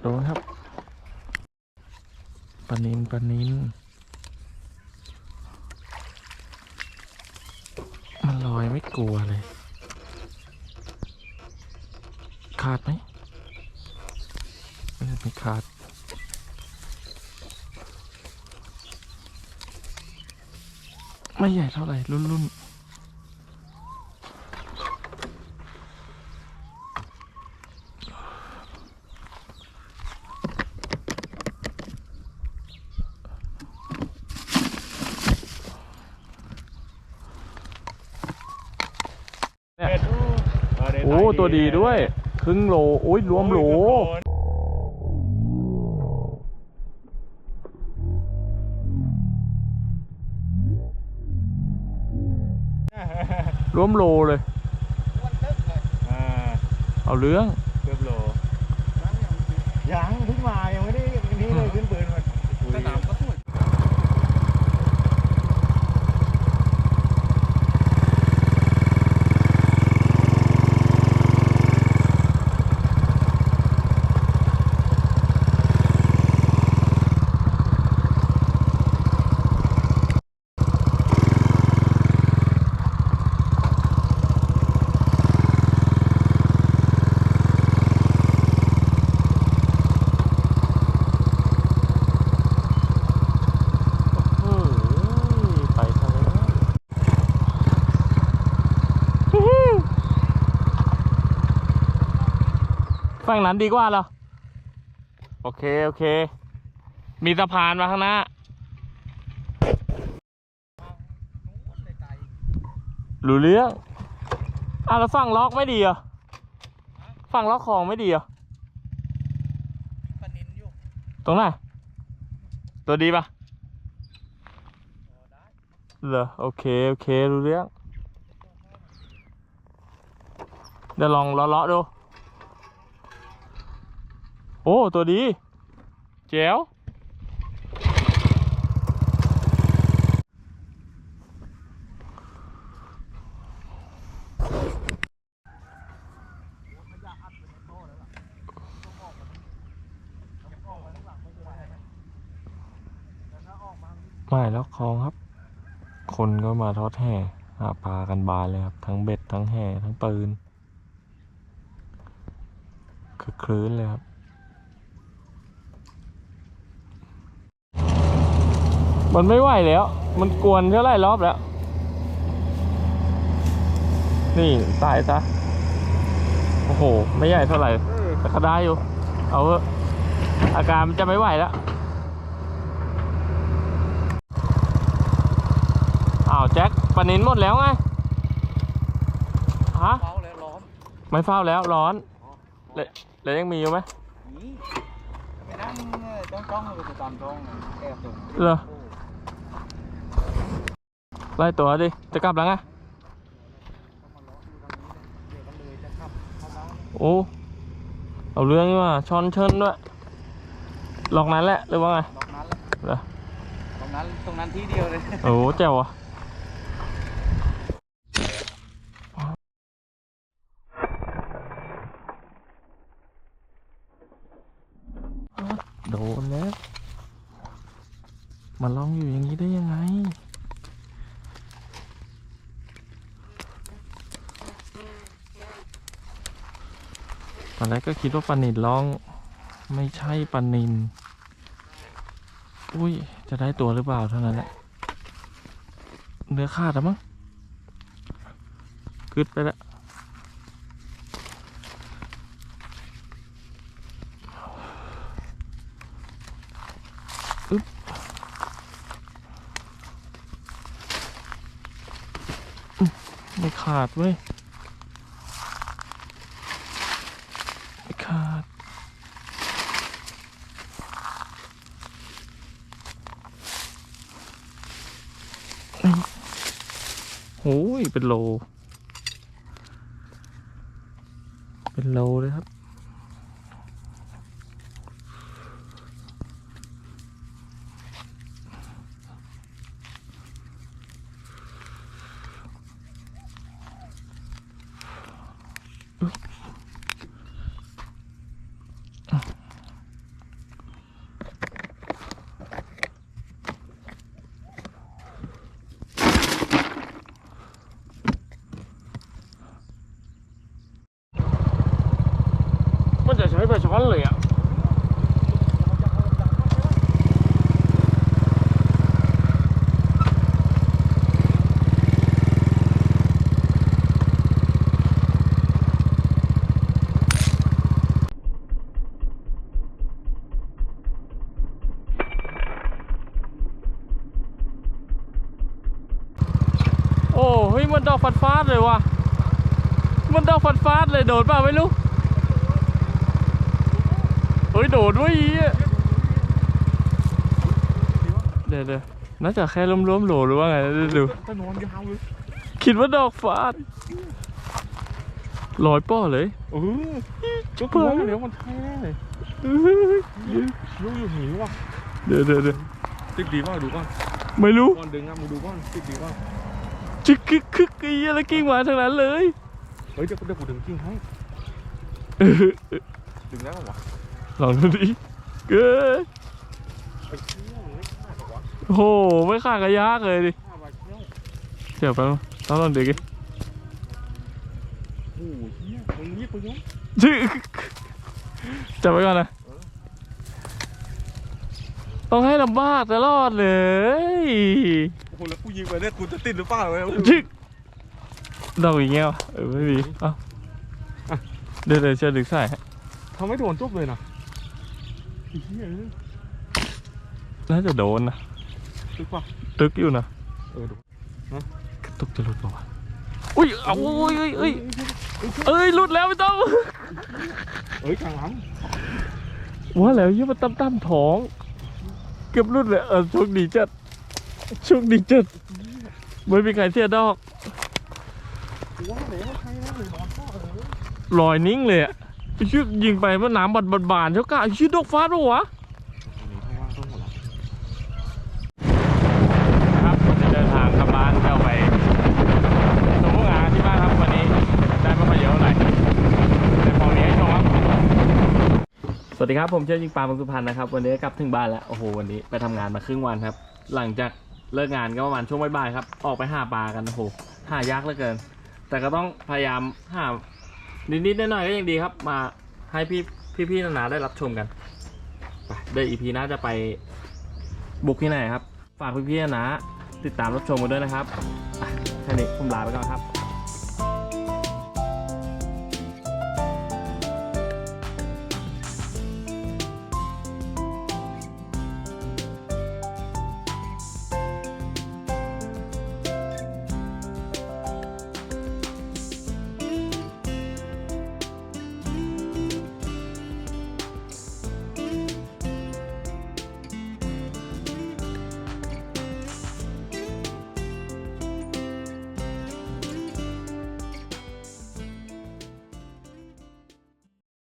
โดนครับปนินปนินมันลอยไม่กลัวเลย ขาดไหมไม่ขาดไม่ใหญ่เท่าไหร่รุ่นรุ่นเนี่ยโอ้ตัวดีด้วย ครึ่งโลโอ้ยรวมโหลรวมโลเลย อ่าเอาเรื่องเกือบโลยังเพิ่งมายังไม่ได้นี่เลยขึ้นปืนมาสนามก็สวย เฮ้ยไปทะเล ฝั่งนั้นดีกว่าเหรอ โอเค โอเค มีสะพานมาข้างหน้า รู้เรื่องอะแล้วฝั่งล็อกไม่ดีเหรอ ฝั่งล็อกของไม่ดีเหรอ ตรงไหน ตัวดีปะเหรอ โอเค โอเค รู้เรื่อง เดี๋ยวลองเลาะๆดู อ้ตัวดีแจ๋วไม่แล้วคลองครับ คนก็มาทอดแห่หาปลากันบานเลยครับ ทั้งเบ็ดทั้งแห่ทั้งปืนคือคลื้นเลยครับ มันไม่ไหวแล้ว มันกวนเท่าไรรอบแล้ว นี่ตายซะ โอ้โห ไม่ใหญ่เท่าไหร่ แต่ก็ได้อยู่ เอาเถอะอาการมันจะไม่ไหวแล้ว อ้าวแจ็คปลานินหมดแล้วไง ฮะเฝ้าแล้วล้อมไม่เฝ้าแล้วร้อนแล้วแล้วยังมีอยู่ไหมนี่ไปนั่งจ้องจ้องเลยตามจ้องแอบตรงเหรอ ไล่ตัวดิ จะกลับแล้วไงโอ้ เอาเรื่องนี่ว่าช้อนเชิญด้วยหลอกนั้นแหละหรือว่าไงตรงนั้นแหละเหรอตรงนั้นตรงนั้นที่เดียวเลยโอ้แจ๋วอะโดนแล้ว มาลองอยู่อย่างนี้ได้ยังไง ตอนแรกก็คิดว่าปลานินร้อง ไม่ใช่ปลานินอุ้ย จะได้ตัวหรือเปล่าเท่านั้นแหละเนื้อขาดแล้วมั้งกึดไปแล้วอึ๊บไม่ขาดเว้ย ไม่ขาด โอ้ยเป็นโล เป็นโลเลยครับ อ ซ้อนเลยอะโอ้เฮ้ยมันดอกฟัดฟาดเลยว่ะ มันดอกฟัดฟาดเลยโดดเปล่าไม่รู้ ฮ้ยโดดด้วยอีอะเดี๋ยวเดี๋ยวน่าจะแค่ล้มๆโหลหรือว่าไงเดี๋ยวดูตะนอนยาวเลยคิดว่าดอกฟาดลอยป้อเลยเออก็เพื่เพื่ออนนเดี๋ยวมันแท้เลยเฮ้ยลูกอยู่หิวว่ะเดี๋ยวเดี๋ยวเดี๋ยวติดดีป่ะดูก่อนไม่รู้ก่อนดึงอะมึงดูก่อนติดดีป่ะจิกคึกคึกไอ้เหี้ยแล้วกิ้งมาทางนั้นเลยเฮ้ยเดี๋ยวเดี๋ยวกูดึงกิ้งให้เออดึงได้ป่ะวะ ลองดูดิเกิดไอ้เชี่ยมันไม่ขาดหรอวะโอ้โห ไม่ขาดกระยากเลยดิขาดไปเชี่ยวเดี๋ยวแป๊บนึงต้องลองดูดิโอ้โหเชี่ยมึงรีบไปยุ่งชื่อจับไว้ก่อนนะต้องให้ลำบากตลอดเลยโอ้โหแล้วกูยิงไปเนี่ยกูจะติดหรือเปล่าเนี่ยชึกดอกอย่างเงี้ยวะเออไม่มีเอ้าอะเดี๋ยวเดี๋ยวเชื่อดึกใส่ให้ทำไม่โดนจบเลยนะไอ้เหี้ย น่าจะโดนนะ ตึกป่ะตึกอยู่นะ เออดูกระตุกจะหลุดเปล่าวะอุ้ยเอาอุ้ยเอ้ยเอ้ยเอ้ยหลุดแล้วไม่ต้องเอ้ยกลางหลังว่าแล้วยี่มันตั้มตั้มๆท้อง เกือบหลุดเลยเออโชคดีจัดโชคดีจัดไม่มีใครเสียดอกกูว่าแล้วใครนะเลยนอนพ่อเออลอยนิ่งเลยอะไอ้ ชื่อยิงไปมันน้ำบานบานๆเท่ากะไอ้ชื่อดอกฟ้าปะวะหนีข้างล่างต้องหมดละครับจะเดินทางกลับบ้านเข้าไปส่งพวกงานที่บ้านครับวันนี้ได้ไม่ค่อยเยอะเท่าไหร่แต่พอนี้ให้ชมครับ สวัสดีครับผมเชื่อยิงปลาบางสุพรรณนะครับ วันนี้กลับถึงบ้านแล้วโอ้โหวันนี้ไปทำงานมาครึ่งวันครับ หลังจากเลิกงานก็ประมาณช่วงบ่ายๆครับ ออกไปหาปลากันโอ้โหหายากเหลือเกิน แต่ก็ต้องพยายามหา นิดๆหน่อยๆก็ยังดีครับ มาให้พี่พี่ๆนานาได้รับชมกันไปเดี๋ยวอีพีหน้าจะไปบุกที่ไหนครับ ฝากพี่ๆนานาติดตามรับชมกันด้วยนะครับอะแค่นี้ผมลาไปก่อนครับ